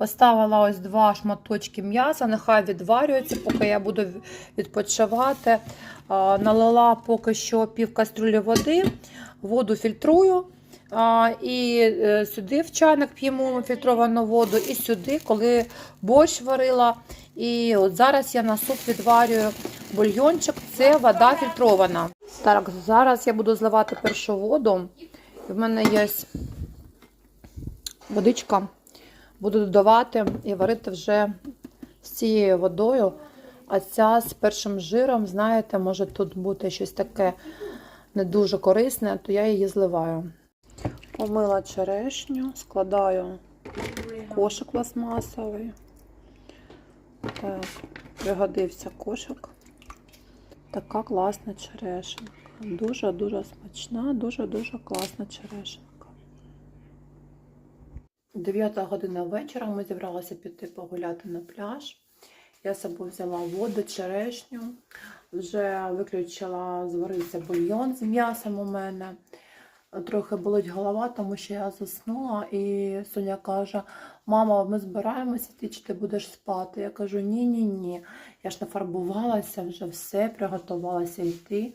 Поставила ось два шматочки м'яса, нехай відварюється, поки я буду відпочивати. Налила поки що пів кастрюлі води, воду фільтрую. І е, сюди в чайник п'ємо фільтровану воду, і сюди, коли борщ варила. І от зараз я на суп відварюю бульйончик, це вода фільтрована. Так, зараз я буду зливати першу воду. В мене є водичка. Буду додавати і варити вже з цією водою. А ця з першим жиром, знаєте, може тут бути щось таке не дуже корисне, то я її зливаю. Помила черешню, складаю кошик пластмасовий. Так, пригодився кошик. Така класна черешенка. Дуже-дуже смачна, дуже-дуже класна черешенка. 9 година вечора ми зібралися піти погуляти на пляж. Я з собою взяла воду, черешню, вже виключила, зварився бульйон з м'ясом у мене. Трохи болить голова, тому що я заснула, і Соня каже: Мама, ми збираємося йти, чи ти будеш спати? Я кажу, ні-ні ні. Я ж нафарбувалася, вже все, приготувалася йти.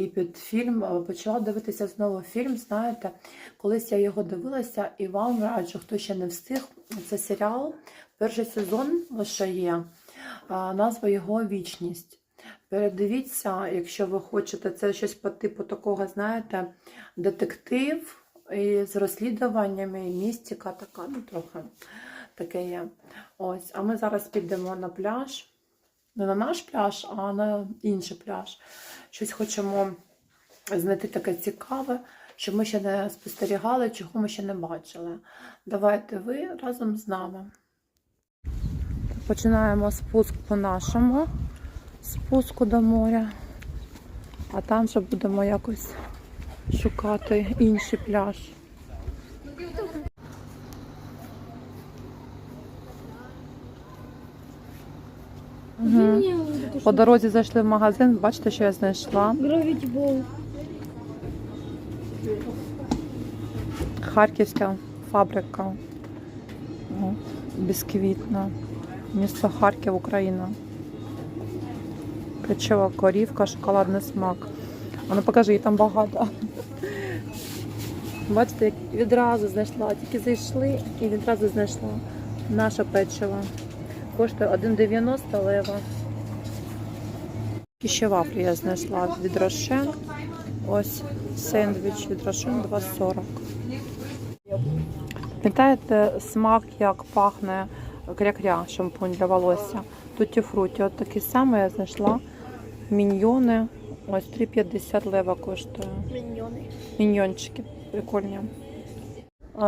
І під фільм е, почала дивитися знову фільм. Знаєте, колись я його дивилася, і вам раджу, хто ще не встиг. Це серіал, перший сезон лише є. Назва його Вічність. Передивіться, якщо ви хочете, це щось по типу такого, знаєте, детектив з розслідуваннями, і містика така, ну трохи таке є. Ось, а ми зараз підемо на пляж. Не на наш пляж, а на інший пляж. Щось хочемо знайти таке цікаве, що ми ще не спостерігали, чого ми ще не бачили. Давайте ви разом з нами. Починаємо спуск по нашому спуску до моря, а там вже будемо якось шукати інший пляж. Угу. По дорозі зайшли в магазин, бачите, що я знайшла. Харківська фабрика. Бісквітна. Місто Харків, Україна. Печива корівка, шоколадний смак. А ну покажи, її там багато. Бачите, як відразу знайшла. Тільки зайшли і відразу знайшла наше печиво. Коштує 1,90 лева. І ще вафлі я знайшла від Рошен. Ось сендвіч від Рошен 2,40. Пам'ятаєте смак, як пахне кря-кря, шампунь для волосся. Туті фруті. От такі саме я знайшла. Міньйони. Ось 3,50 лева коштує. Миньоны. Міньйончики прикольні.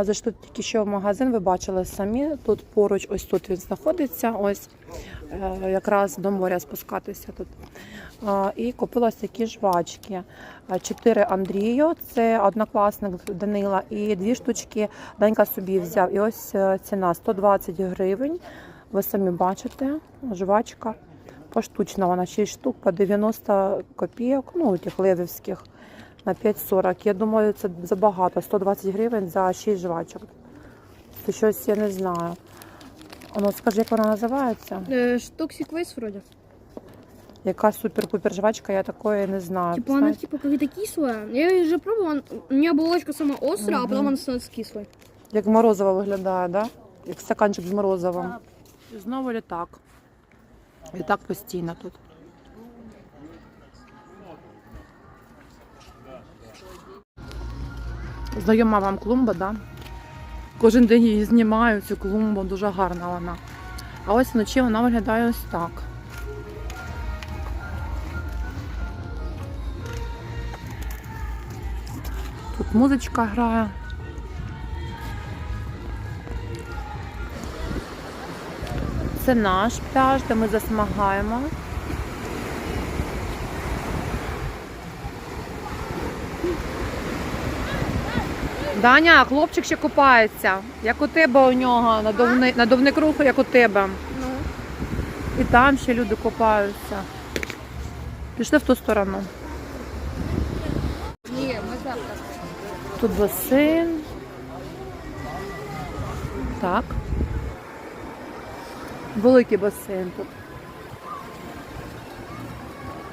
Зайшли тільки що в магазин, ви бачили самі. Тут поруч, ось тут він знаходиться, ось е, якраз до моря спускатися тут. І купила такі жвачки. Чотири Андрію, це однокласник Данила, і дві штучки Данька собі взяв. І ось е, ціна 120 гривень. Ви самі бачите, жвачка. Поштучна вона 6 штук по 90 копійок, ну тих левівських на 5,40. Я думаю, це забагато. 120 гривень за 6 жвачок. Це щось я не знаю. А Ну, скажи, як вона називається? Toxic Waste вроде. Яка супер-пупер жвачка, я такої не знаю. Типа она Знаєте? типа какая-то кислая. Я ее уже пробовала. У меня булочка сама острая, а потом Мгм. она становится кислой. Як морозиво виглядає, да? Як стаканчик з морозивом. Знову літак. Літак постійно тут. Знайома вам клумба, да? Кожен день її знімаю, цю клумбу, дуже гарна вона. А ось вночі вона виглядає ось так. Тут музичка грає. Це наш пляж, де ми засмагаємо. Даня, хлопчик ще купається. Як у тебе у нього, надувний, надувник руху, як у тебе. Ну. І там ще люди купаються. Пішли в ту сторону. Не, мы завтра. Тут басейн. Так. Великий басейн тут.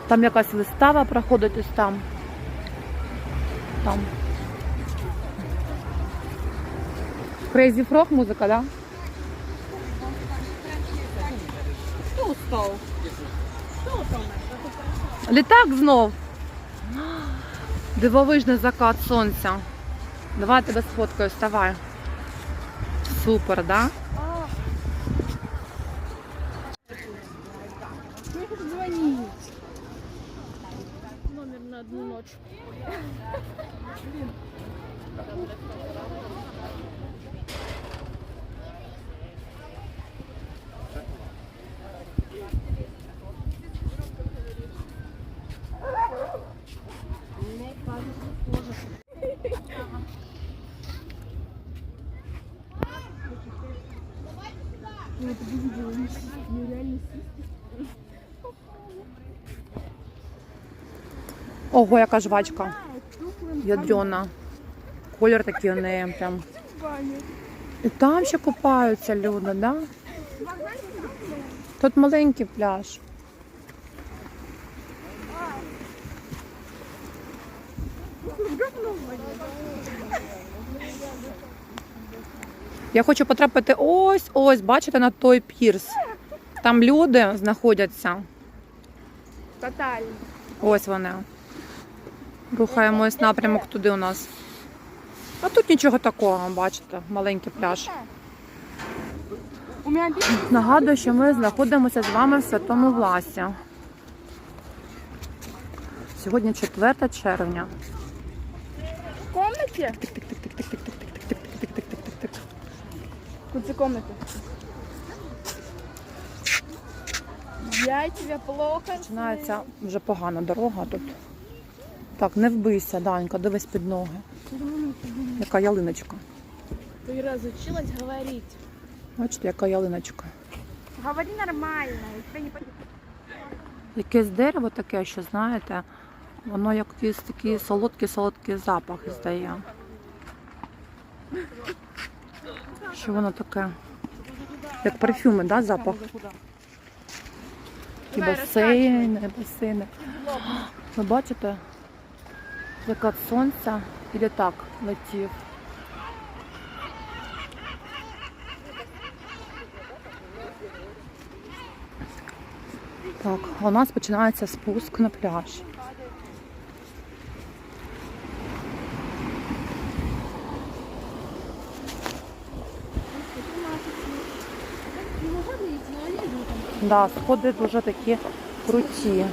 Там якась вистава проходить ось там. Там. Crazy Frog музика, да? Хто устав? Літак знов. Дивовижний закат сонця. Давай тебе сфоткаю, вставай. Супер, да? Номер на одну ночь. Ого, яка жвачка. Ядрена. Колір такий у неї прям. І там ще купаються люди, да? Тут маленький пляж. Я хочу потрапити ось, ось, бачите, на той пірс. Там люди знаходяться. Тотально. Ось вони. Рухаємось напрямок туди у нас. А тут нічого такого, бачите, маленький пляж. Нагадую, що ми знаходимося з вами в святому власі. Сьогодні 4 червня. В комнаті? Куди комната? Я тебе плохо. Починається вже погана дорога тут. Так, не вбийся, Данька, дивись під ноги. Яка ялиночка. Ты разучилась говорить. Бачите, яка ялиночка. Говори нормально. не Якесь дерево таке, що знаєте, воно якийсь такий солодкий-солодкий запах здає. Що воно таке? Як парфюми, да, запах? І басейни, басейни. Ви бачите? Закат сонця і літак летів. Так, у нас починається спуск на пляж. Да, сходи дуже такі круті.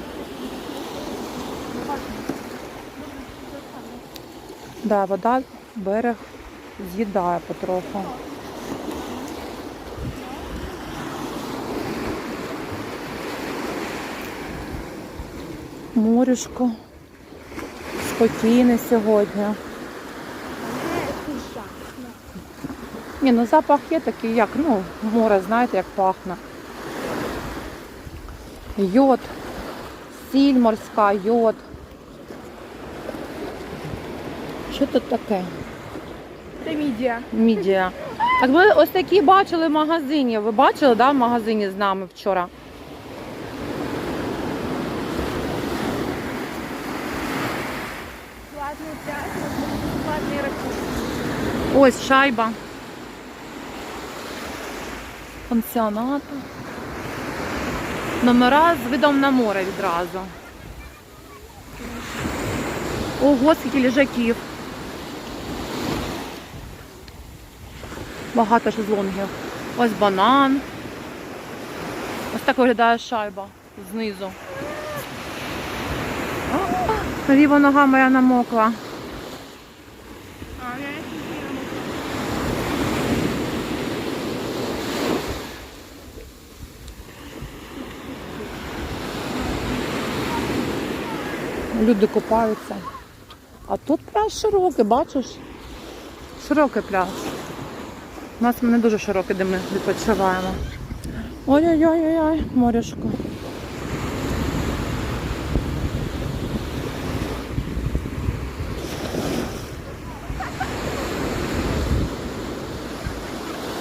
Да, вода берег з'їдає потроху. Морюшко. Спокійне сьогодні. Ні, ну запах є такий, як, ну, море, знаєте, як пахне. Йод, сіль морська, йод. Що тут таке? Это мидия. Мідія. Так ви ось такі бачили в магазині. Ви бачили, да, в магазині з нами вчора? Платный пляж, платный ракушки. Ось шайба. Пансіонату. Номера з видом на море відразу. Ого, скільки ліжаків. Багато шезлонгів. Ось банан. Ось так виглядає шайба знизу. Ліва нога моя намокла. Люди купаються. А тут пляж широкий, бачиш? Широкий пляж. У нас не дуже широкий, де ми відпочиваємо. Ой-ой-ой-ой, моряшко.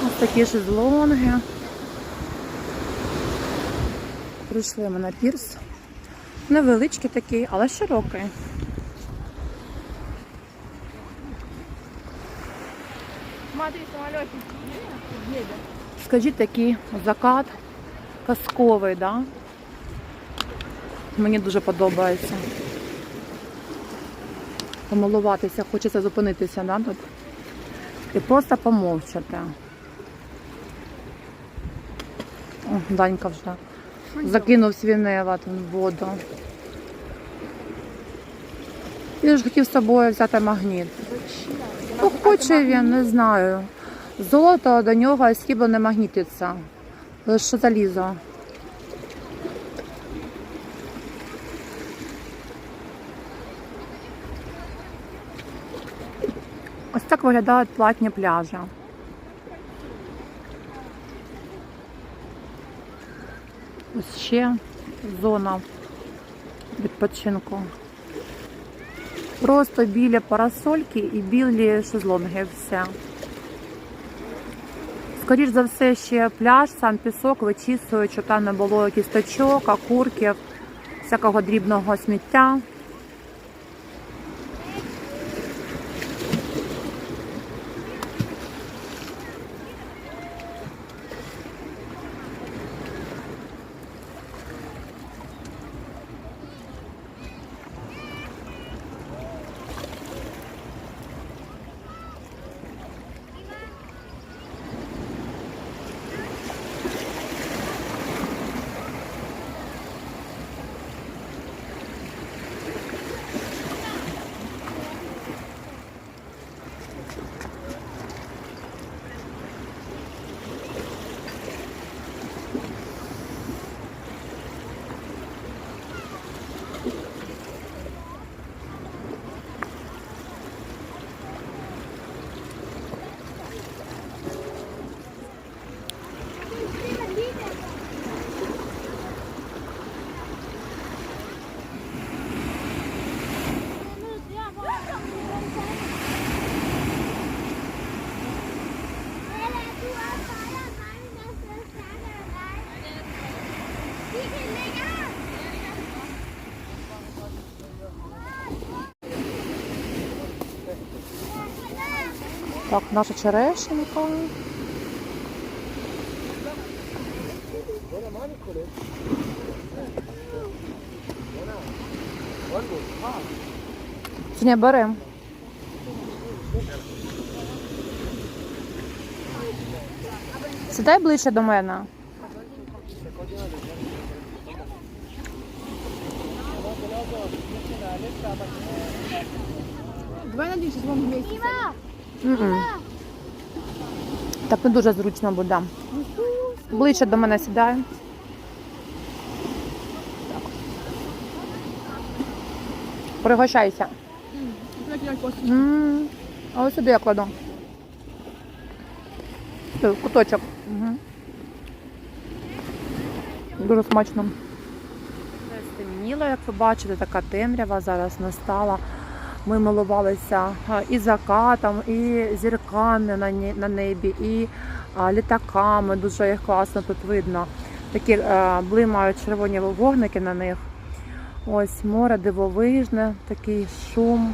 Ось такі шезлонги. Прийшли ми на пірс. Невеличкий такий, але широкий. Скажіть, такий закат казковий, да? Мені дуже подобається. Помилуватися, хочеться зупинитися, да, тут? І просто помовчати. Данька вже закинув свій невод в воду. Він ж хотів з собою взяти магніт. Ну, хоче він, не знаю. Золото до нього срібло не магнітиться. Лише залізо. Ось так виглядають платні пляжі. Ось ще зона відпочинку. Просто білі парасольки і білі шезлонги. Все. Скоріше за все, ще пляж, сам пісок вичісують, щоб там не було кісточок, окурків, всякого дрібного сміття. Так, наша черешенька. Сня, берем. Сідай ближче до мене. Давай на сейчас вам вместе. Так не дуже зручно буде. Ближче до мене сідай. Так. Пригощайся. А ось сюди я кладу. Куточок. Дуже смачно. Вже стемніло, як ви бачите, така темрява зараз настала. Ми милувалися і закатом, і зірками на небі, і літаками. Дуже їх класно тут видно. Такі е, блимають червоні вогники на них. Ось море дивовижне, такий шум.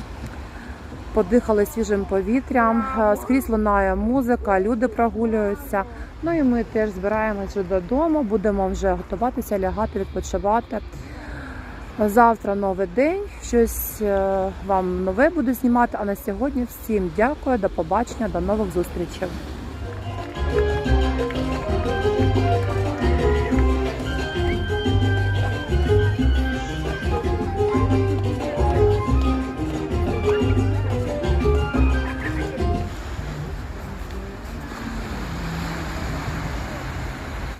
Подихали свіжим повітрям, е, скрізь лунає музика, люди прогулюються. Ну і ми теж збираємося додому, будемо вже готуватися, лягати, відпочивати. Завтра новий день, щось е, вам нове буду знімати. А на сьогодні всім дякую, до побачення, до нових зустрічей.